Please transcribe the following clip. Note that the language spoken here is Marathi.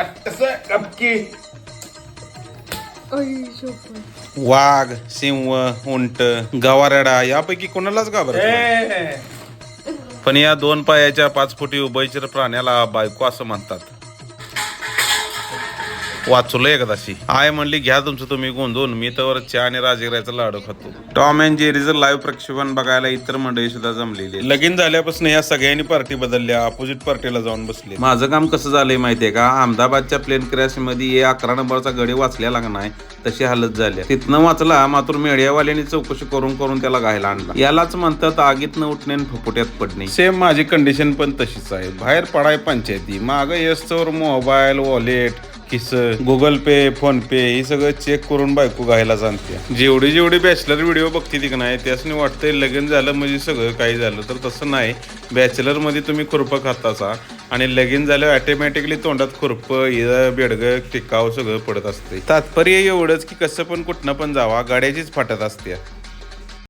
पट्टस वाघ सिंह उंट गवारेडा यापैकी कोणालाच घाबरत. ए, पण या दोन पायाच्या पाच फुटी उभयचर प्राण्याला बायको असं म्हणतात. वाचलो एकदाशी आय म्हणली घ्या तुमचं तुम्ही गोंधून मी तर चहा आणि राजगिराचं लाडू खातो. टॉम अँड जेरीचं लाईव्ह प्रक्षेपण बघायला इतर मंडळी सुद्धा जमलेली. लगीन झाल्यापासून या सगळ्यांनी पार्टी बदलल्या अपोजिट पार्टीला जाऊन बसले माझं काम कसं झालंय माहितीये का? अहमदाबादच्या प्लेन क्रॅशमध्ये अकरा नंबरचा गडी वाचल्या लागणार तशी हालत झाली तिथनं वाचला मात्र मीडियावाल्यांनी चौकशी करून करून त्याला घायला आणला. यालाच म्हणतात आगीतनं उठणे आणि फुफुट्यात पडणे. सेम माझी कंडिशन पण तशीच आहे. बाहेर पडाय पंचायती माग येस्तवर मोबाईल वॉलेट किस गुगल पे फोन पे हे सगळं चेक करून बायको घायला जाणते जेवढी जेवढी बॅचलर व्हिडिओ बघते ती नाही त्यासनी वाटतंय लगीन झालं म्हणजे सगळं काही झालं तर तसं नाही. बॅचलरमध्ये तुम्ही खुरपं खाताचा आणि लगीन झाल्यावर ऑटोमॅटिकली तोंडात खुरप इळं बेडगं टिकाव सगळं पडत असते तात्पर्य एवढंच की कसं पण कुठनं पण जावा गाड्याचीच फाटत असते